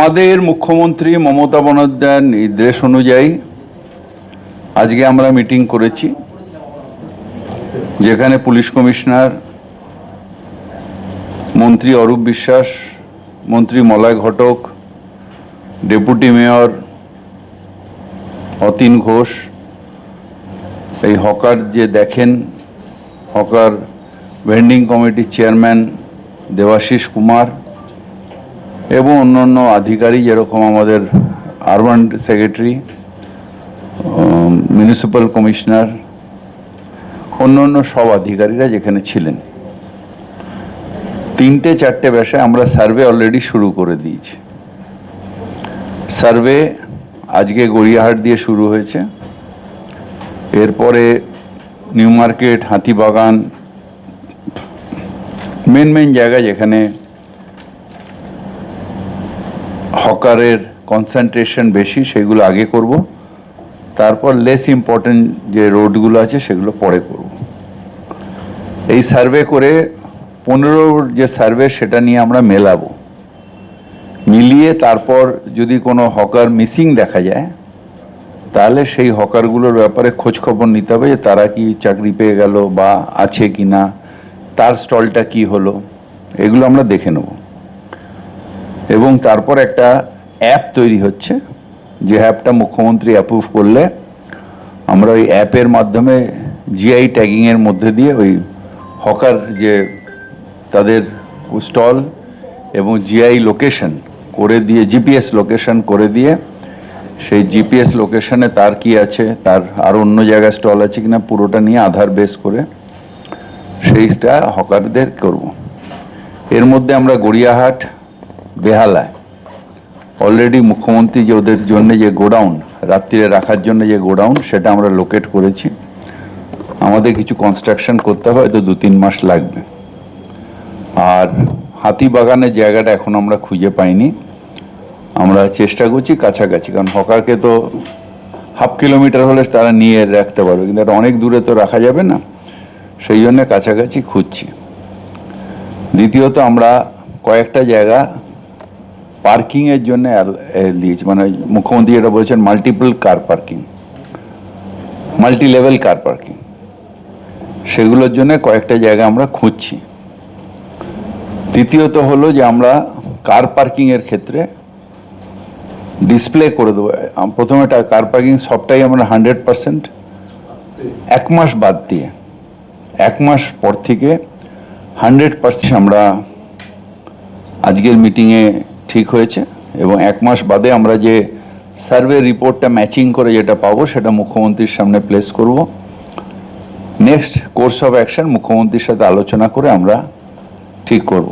আমাদের মুখ্যমন্ত্রী মমতা বন্দ্যোপাধ্যায়ের নির্দেশ অনুযায়ী আজকে আমরা মিটিং করেছি, যেখানে পুলিশ কমিশনার মন্ত্রী অরূপ বিশ্বাস, মন্ত্রী মলয় ঘটক, ডেপুটি মেয়র অতীন ঘোষ, এই হকার যে দেখেন, হকার ভেন্ডিং কমিটির চেয়ারম্যান দেবাশিস কুমার এবং অন্যান্য আধিকারিক যেরকম আমাদের আরবান সেক্রেটারি মিউনিসিপ্যাল কমিশনার অন্য অন্য সব আধিকারীরা যেখানে ছিলেন। তিনটে চারটে বিষয়ে আমরা সার্ভে অলরেডি শুরু করে দিয়েছি। সার্ভে আজকে গড়িয়াহাট দিয়ে শুরু হয়েছে। এরপরে new market, Hatibagan, main main জায়গা যেখানে হকারের কনসেন্ট্রেশন বেশি, সেগুলো আগে করব। তারপর লেস ইম্পর্টেন্ট যে রোডগুলো আছে, সেগুলো পরে করব। এই সার্ভে করে পনেরো যে সার্ভে সেটা নিয়ে আমরা মেলাবো। মিলিয়ে তারপর যদি কোনো হকার মিসিং দেখা যায়, তাহলে সেই হকারগুলোর ব্যাপারে খোঁজখবর নিতে হবে যে তারা কি চাকরি পেয়ে গেল বা আছে কি না তার স্টলটা কি হলো, এগুলো আমরা দেখে নেব। এবং তারপর একটা অ্যাপ তৈরি হচ্ছে, যে অ্যাপটা মুখ্যমন্ত্রী অ্যাপ্রুভ করলে আমরা ওই অ্যাপের মাধ্যমে জিআই ট্যাগিংয়ের মধ্যে দিয়ে ওই হকার যে তাদের স্টল এবং জিআই লোকেশন করে দিয়ে জিপিএস লোকেশন করে দিয়ে, সেই জিপিএস লোকেশনে তার কি আছে, তার আর অন্য জায়গায় স্টল আছে কিনা পুরোটা নিয়ে আধার বেস করে সেইটা হকারদের করব। এর মধ্যে আমরা গড়িয়াহাট বেহালায়। অলরেডি মুখ্যমন্ত্রী যে ওদের জন্য যে গোডাউন, রাত্রিরে রাখার জন্য যে গোডাউন, সেটা আমরা লোকেট করেছি। আমাদের কিছু কনস্ট্রাকশন করতে হবে, হয়তো দু তিন মাস লাগবে। আর হাতিবাগানের জায়গাটা এখন আমরা খুঁজে পাইনি। আমরা চেষ্টা করছি কাছাকাছি, কারণ হকারকে তো হাফ কিলোমিটার হলে তারা নিয়ে রাখতে পারবে, কিন্তু এটা অনেক দূরে তো রাখা যাবে না। সেই জন্য কাছাকাছি খুঁজছি। দ্বিতীয়ত আমরা কয়েকটা জায়গা পার্কিংয়ের জন্য দিয়েছি মানে মুখ্যমন্ত্রী যেটা বলেছেন multiple car parking multi level car parking সেগুলোর জন্য কয়েকটা জায়গা আমরা খুঁজছি। তৃতীয়ত হলো যে আমরা কার পার্কিংয়ের ক্ষেত্রে ডিসপ্লে করে দেবো। প্রথমে কার পার্কিং সবটাই আমরা হান্ড্রেড পার্সেন্ট এক মাস বাদ দিয়ে, এক মাস পর থেকে হান্ড্রেড পার্সেন্ট আমরা আজকের মিটিংয়ে ঠিক হয়েছে এবং এক মাস বাদে আমরা যে সার্ভে রিপোর্টটা ম্যাচিং করে যেটা পাবো সেটা মুখ্যমন্ত্রীর সামনে প্লেস করব। নেক্সট কোর্স অফ অ্যাকশন মুখ্যমন্ত্রীর সাথে আলোচনা করে আমরা ঠিক করব।